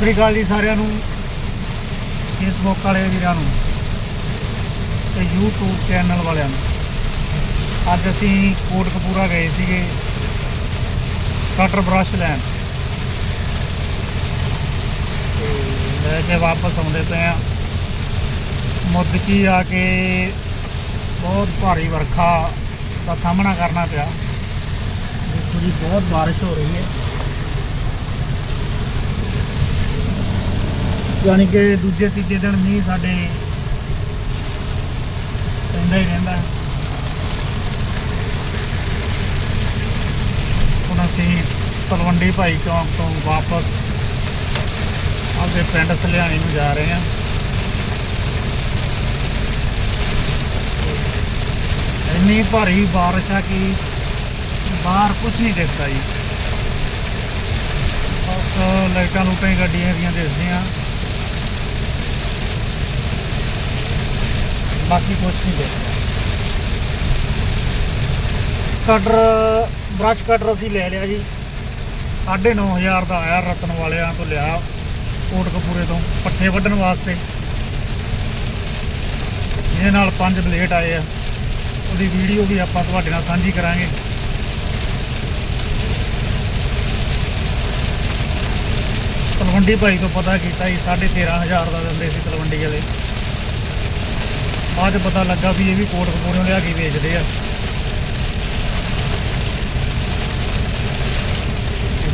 ਸ੍ਰੀ ਅਕਾਲ ਜੀ ਸਾਰਿਆਂ ਨੂੰ, ਫੇਸਬੁੱਕ ਵਾਲੇ ਵੀਰਾਂ ਨੂੰ ਤੇ YouTube ਚੈਨਲ ਵਾਲਿਆਂ ਨੂੰ। ਅੱਜ ਅਸੀਂ ਕੋਟਕਪੂਰਾ ਗਏ ਸੀਗੇ, ਕਟਰ ਬ੍ਰਸ਼ ਲੈਣ। ਤੇ ਲੈ ਕੇ ਵਾਪਸ ਆਉਂਦੇ ਪਏ ਆ ਮੁੱਦਕੀ ਆ ਕੇ ਬਹੁਤ ਭਾਰੀ ਵਰਖਾ ਦਾ ਸਾਹਮਣਾ ਕਰਨਾ ਪਿਆ। ਦੇਖੋ ਜੀ, ਬਹੁਤ ਬਾਰਿਸ਼ ਹੋ ਰਹੀ ਹੈ। ਯਾਨੀ ਕਿ ਦੂਜੇ ਤੀਜੇ ਦਿਨ ਮੀਂਹ ਸਾਡੇ ਪੈਂਦਾ ਹੀ ਰਹਿੰਦਾ। ਹੁਣ ਅਸੀਂ ਤਲਵੰਡੀ ਭਾਈ ਚੌਂਕ ਤੋਂ ਵਾਪਸ ਆਪਦੇ ਪਿੰਡ ਸਲਿਆਣੀ ਨੂੰ ਜਾ ਰਹੇ ਹਾਂ। ਇੰਨੀ ਭਾਰੀ ਬਾਰਿਸ਼ ਆ ਕਿ ਬਾਹਰ ਕੁਝ ਨਹੀਂ ਦਿਖਦਾ ਜੀ। ਬਸ ਲਾਈਟਾਂ ਲੂਟਾਂ ਗੱਡੀਆਂ ਦੀਆਂ ਦਿਸਦੀਆਂ। ਬਾਕੀ ਕੁਝ ਨਹੀਂ ਦੇਖਿਆ। ਕਟਰ ਬ੍ਰਸ਼ ਕਟਰ ਅਸੀਂ ਲੈ ਲਿਆ ਜੀ। 9500 ਦਾ ਆਇਆ ਰਤਨ ਵਾਲਿਆਂ ਤੋਂ ਲਿਆ ਕੋਟਕਪੂਰੇ ਤੋਂ, ਪੱਠੇ ਵੱਢਣ ਵਾਸਤੇ। ਇਹਦੇ ਨਾਲ ਪੰਜ ਬਲੇਡ ਆਏ ਆ। ਉਹਦੀ ਵੀਡੀਓ ਵੀ ਆਪਾਂ ਤੁਹਾਡੇ ਨਾਲ ਸਾਂਝੀ ਕਰਾਂਗੇ। ਤਲਵੰਡੀ ਭਾਈ ਤੋਂ ਪਤਾ ਕੀਤਾ ਜੀ 13500 ਦਾ ਦਿੰਦੇ ਸੀ ਤਲਵੰਡੀ ਵਾਲੇ। ਬਾਅਦ 'ਚ ਪਤਾ ਲੱਗਾ ਵੀ ਇਹ ਵੀ ਕੋਟ ਕੋਟਕਪੂਰੋਂ ਲਿਆ ਕੇ ਵੇਚਦੇ ਆ।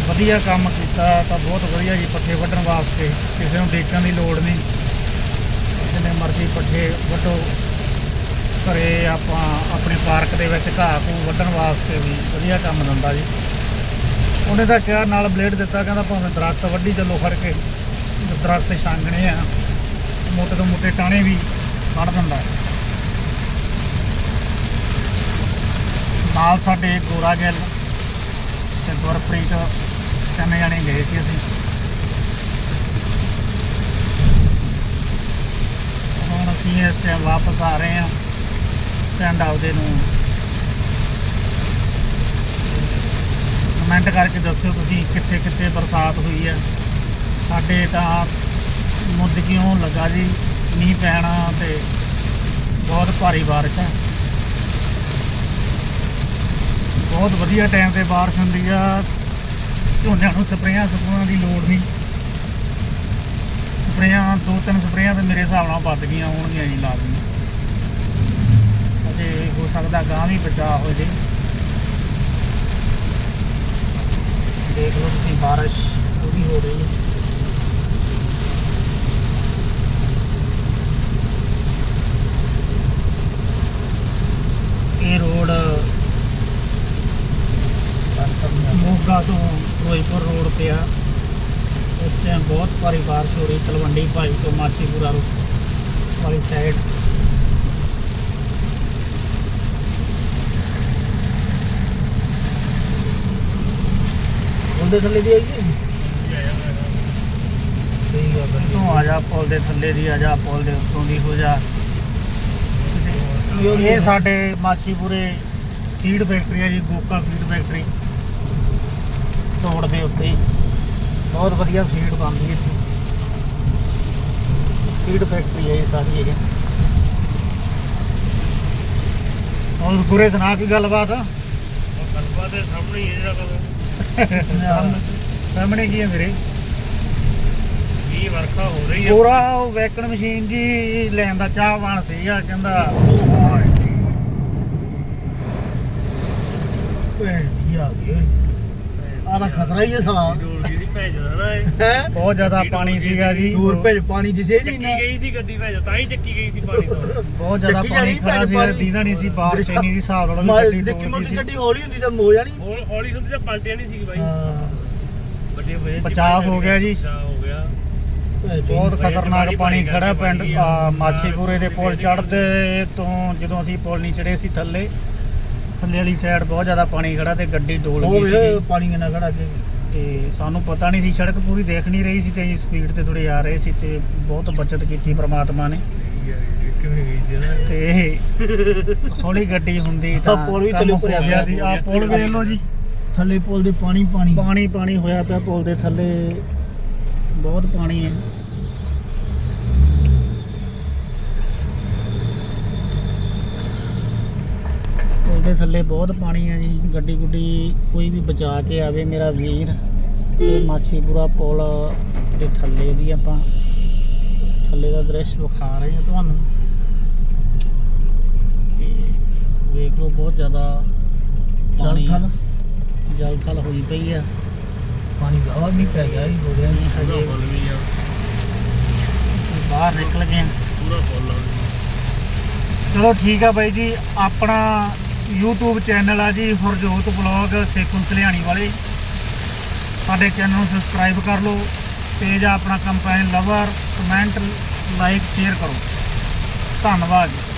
ਵਧੀਆ ਕੰਮ ਕੀਤਾ, ਤਾਂ ਬਹੁਤ ਵਧੀਆ ਜੀ, ਪੱਠੇ ਵੱਢਣ ਵਾਸਤੇ। ਕਿਸੇ ਨੂੰ ਦੇਖਣ ਦੀ ਲੋੜ ਨਹੀਂ। ਜਿੰਨੇ ਮਰਜ਼ੀ ਪੱਠੇ ਵੱਢੋ। ਘਰੇ ਆਪਾਂ ਆਪਣੇ ਪਾਰਕ ਦੇ ਵਿੱਚ ਘਾਹ ਘੂ ਵੱਢਣ ਵਾਸਤੇ ਵੀ ਵਧੀਆ ਕੰਮ ਦਿੰਦਾ ਜੀ। ਉਹਨੇ ਤਾਂ ਕਿਹਾ, ਨਾਲ ਬਲੇਡ ਦਿੱਤਾ, ਕਹਿੰਦਾ ਭਾਵੇਂ ਦਰਖਤ ਵੱਢੀ ਚੱਲੋ ਫੜ ਕੇ। ਦਰਖਤ ਛਾਂਗਣੇ ਆ। ਮੋਟੇ ਤੋਂ ਮੋਟੇ ਟਾਣੇ ਵੀ ਕੱਢ ਦਿੰਦਾ ਨਾਲ ਸਾਡੇ ਗੋਰਾ ਗਿੱਲ ਤੇ ਗੁਰਪ੍ਰੀਤ ਤਿੰਨ ਜਾਣੇ ਗਏ ਸੀ ਅਸੀਂ। ਹੁਣ ਅਸੀਂ ਇਸ ਟਾਈਮ ਵਾਪਸ ਆ ਰਹੇ ਹਾਂ ਪਿੰਡ ਆਪਦੇ ਨੂੰ। ਕਮੈਂਟ ਕਰਕੇ ਦੱਸਿਓ ਤੁਸੀਂ ਕਿੱਥੇ ਕਿੱਥੇ ਬਰਸਾਤ ਹੋਈ ਹੈ। ਸਾਡੇ ਤਾਂ ਮੁੱਦਕਿਓਂ ਲੱਗਾ ਜੀ? ਮੀਂਹ ਪੈਣਾ ਤੇ ਬਹੁਤ ਭਾਰੀ ਬਾਰਿਸ਼ ਹੈ। ਬਹੁਤ ਵਧੀਆ ਟਾਈਮ ਤੇ ਬਾਰਿਸ਼ ਹੁੰਦੀ ਆ। ਝੋਨਿਆਂ ਨੂੰ ਸਪਰੇਆਂ ਸਪਰੇਆਂ ਦੀ ਲੋੜ ਨਹੀਂ। ਸਪਰੇਆਂ ਦੋ ਤਿੰਨ ਸਪਰੇਆਂ ਤੇ ਮੇਰੇ ਹਿਸਾਬ ਨਾਲ ਵੱਧ ਗਈਆਂ, ਹੋਣਗੀਆਂ ਜੀ ਲਾਜ਼ਮੀ ਅਜੇ ਹੋ ਸਕਦਾ ਗਾਂ ਵੀ ਬਚਾ ਹੋ ਜੇ ਦੇਖ ਲਓ ਤੁਸੀਂ ਬਾਰਿਸ਼ ਪੂਰੀ ਹੋ ਰਹੀ ਹੈ ਇਹ ਰੋਡ, ਮੋਗਾ ਤੋਂ ਫਿਰੋਜ਼ਪੁਰ ਰੋਡ ਤੇ ਆ। ਇਸ ਟਾਈਮ ਬਹੁਤ ਭਾਰੀ ਬਾਰਿਸ਼ ਹੋ ਰਹੀ, ਤਲਵੰਡੀ ਭਾਈ ਤੋਂ ਮਾਛੀਪੁਰਾ ਰੋਡ ਵਾਲੀ ਸਾਈਡ ਉਹਦੇ ਥੱਲੇ ਦੀ ਆਈ ਠੀਕ ਆ ਤੂੰ ਆ ਜਾ ਪੁਲ ਦੇ ਥੱਲੇ ਦੀ, ਆ ਜਾ ਪੁਲ ਦੇ ਉੱਤੋਂ ਦੀ, ਹੋ ਜਾ। ਇਹ ਸਾਡੇ ਮਾਛੀਪੁਰੇ ਫੀਡ ਫੈਕਟਰੀ ਹੈ ਜੀ ਗੋਕਾ ਫੀਡ ਫੈਕਟਰੀ ਤੋੜ ਦੇ ਉੱਤੇ। ਬਹੁਤ ਵਧੀਆ ਫੀਡ ਬਣਦੀ ਹੈ ਇੱਥੇ। ਫੀਡ ਫੈਕਟਰੀ ਹੈ ਇਹ ਸਾਰੀ ਇਹ। ਹੋਰ ਗੁਰੇ ਸੁਣਾ ਕੀ ਗੱਲਬਾਤ? ਗੱਲਬਾਤ ਦੇ ਸਾਹਮਣੇ ਹੀ ਹੈ ਜਿਹੜਾ ਸਾਹਮਣੇ- ਸਾਹਮਣੇ ਕੀ ਹੈ ਮੇਰੇ ਵੀ ਵਰਖਾ ਹੋ ਰਹੀ ਹੈ। ਪੂਰਾ ਉਹ ਵੈਕਣ ਮਸ਼ੀਨ ਜੀ ਲੈਣ ਦਾ ਚਾਹਵਾਨ ਸੀਗਾ ਕਹਿੰਦਾ ਭੈਣ ਦੀ ਆ ਗਈ ਆ ਤਾਂ ਖਤਰਾ ਹੀ ਹੈ ਸਾਲਾ। ਡੋਲ ਗਈ ਸੀ ਭੇਜ ਨਾ ਇਹ। ਹੈ? ਬਹੁਤ ਜ਼ਿਆਦਾ ਪਾਣੀ ਸੀਗਾ ਜੀ। ਦੂਰ ਭੇਜ ਪਾਣੀ ਦਿਸੇ ਨਹੀਂ ਚੱਕੀ ਨਾ ਗਈ ਸੀ ਗੱਡੀ ਭੇਜ ਤਾਂ ਹੀ ਚੱਕੀ ਗਈ ਸੀ ਪਾਣੀ ਤੋਂ। ਬਹੁਤ ਜ਼ਿਆਦਾ ਚੱਕੀ ਪਾਣੀ ਜਾਣੀ ਖੜਾ ਭੈਣ ਪਾਣੀ। ਦੀਦਾ ਨਹੀਂ ਸੀ ਬਾਰਿਸ਼ ਇੰਨੀ ਦੀ ਹਿਸਾਬ ਨਾਲ ਵੀ ਮਾਰ ਗੱਡੀ ਦੇਖੀ ਮੋਟੀ ਗੱਡੀ ਹੌਲੀ ਹੁੰਦੀ ਤਾਂ ਮੋ ਜਾਣੀ। ਹੌਲੀ ਹੌਲੀ ਹੁੰਦੀ ਤਾਂ ਪਲਟਿਆ ਨਹੀਂ ਸੀ ਬਾਈ। ਹਾਂ। ਵੱਡੇ ਹੋਏ ਬਚਾਅ ਹੋ ਗਿਆ ਜੀ। ਬਚਾਅ ਹੋ ਗਿਆ। ਬਹੁਤ ਖਤਰਨਾਕ ਪਾਣੀ ਖੜਾ ਪਿੰਡ ਆ। ਮਾਛੀਪੁਰੇ ਦੇ ਪੁਲ ਚੜ੍ਹਦੇ ਤੋਂ ਜਦੋਂ ਅਸੀਂ ਪੁਲ ਨਹੀਂ ਚੜੇ ਸੀ ਥੱਲੇ ਥੱਲੇ ਵਾਲੀ ਸਾਈਡ ਬਹੁਤ ਜ਼ਿਆਦਾ ਪਾਣੀ ਖੜਾ ਤੇ ਗੱਡੀ ਡੋਲ ਉਹ ਗਈ ਵੇ ਸੀ ਪਾਣੀ ਕਿੰਨਾ ਖੜਾ ਅੱਗੇ ਤੇ ਸਾਨੂੰ ਪਤਾ ਨਹੀਂ ਸੀ ਸੜਕ ਪੂਰੀ ਦੇਖ ਨਹੀਂ ਰਹੀ ਸੀ ਤੇ ਅਸੀਂ ਸਪੀਡ ਤੇ ਥੋੜੇ ਆ ਰਹੇ ਸੀ ਤੇ ਬਹੁਤ ਬਚਤ ਕੀਤੀ ਪ੍ਰਮਾਤਮਾ ਨੇ। ਤੇ ਇਹ ਹੌਲੀ ਗੱਡੀ ਹੁੰਦੀ ਤਾਂ ਆਹ ਪੁਲ ਵੀ ਕੰਮ ਥੱਲੇ ਹੋ ਭਰਿਆ ਗਿਆ ਸੀ। ਆ ਪੁਲ ਵੇਖ ਲਓ ਜੀ। ਥੱਲੇ ਪੁਲ ਦੇ ਪਾਣੀ ਪਾਣੀ। ਪਾਣੀ ਪਾਣੀ ਹੋਇਆ ਪਿਆ ਪੁਲ ਦੇ ਥੱਲੇ। ਬਹੁਤ ਪਾਣੀ ਹੈ। ਦੇ ਥੱਲੇ ਬਹੁਤ ਪਾਣੀ ਹੈ ਜੀ। ਗੱਡੀ ਗੁੱਡੀ ਕੋਈ ਵੀ ਬਚਾ ਕੇ ਆਵੇ ਮੇਰਾ ਵੀਰ ਇਹ ਮਾਛੀਪੁਰਾ ਪੁਲ ਦੇ ਥੱਲੇ ਦੀ ਆਪਾਂ ਥੱਲੇ ਦਾ ਦ੍ਰਿਸ਼ ਵਿਖਾ ਰਹੇ ਹਾਂ ਤੁਹਾਨੂੰ। ਵੇਖ ਲਓ ਬਹੁਤ ਜ਼ਿਆਦਾ ਚੱਲ ਪਾਣੀ ਥਲ। ਜਲ ਥਲ ਹੋਈ ਪਈ ਆ। ਪਾਣੀ ਵਾਵਾ ਵੀ ਪੈ ਗਿਆ ਹੀ ਹੋ ਗਿਆ। ਨਹੀਂ ਹਜੇ ਆ। ਬਾਹਰ ਨਿਕਲ ਗਏ। ਪੂਰਾ ਫੁੱਲ ਆ। ਚਲੋ ਠੀਕ ਆ ਬਾਈ ਜੀ ਆਪਣਾ YouTube ਚੈਨਲ ਆ ਜੀ, ਹਰਜੋਤ ਬਲੌਗ ਸੇਖੁਲ ਸਲਿਆਣੀ ਵਾਲੇ। ਸਾਡੇ ਚੈਨਲ ਨੂੰ ਸਬਸਕ੍ਰਾਈਬ ਕਰ ਲਓ ਪੇਜ ਆਪਣਾ ਕੰਪਾਈਨ ਲਵਰ ਕਮੈਂਟ ਲਾਈਕ ਸ਼ੇਅਰ ਕਰੋ। ਧੰਨਵਾਦ ਜੀ।